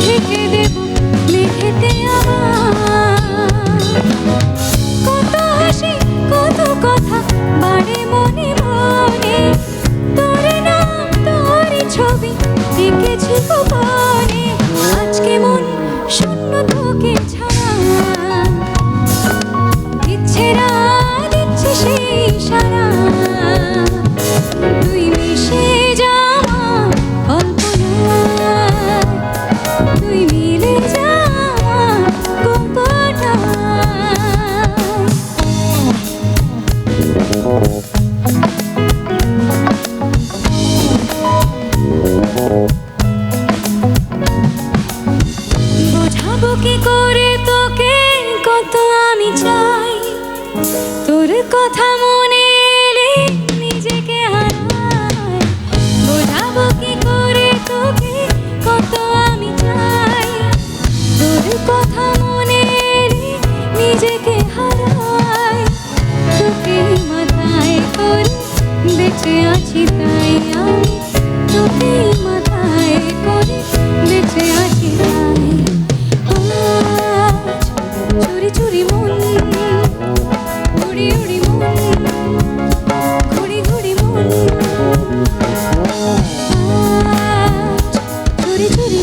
লিখে দেব লিখিতে আমার পাবো কি করে? তোকে কত আমি চাই। তোর কথা মনে নিজেকে করে আমি চাই। তোর কথা মনে নিজেকে তোকে আছি তাই আমি। তোকে চুরি মন উড়ি উড়ি মন ঘুরি ঘুরি মন। চুরি চুরি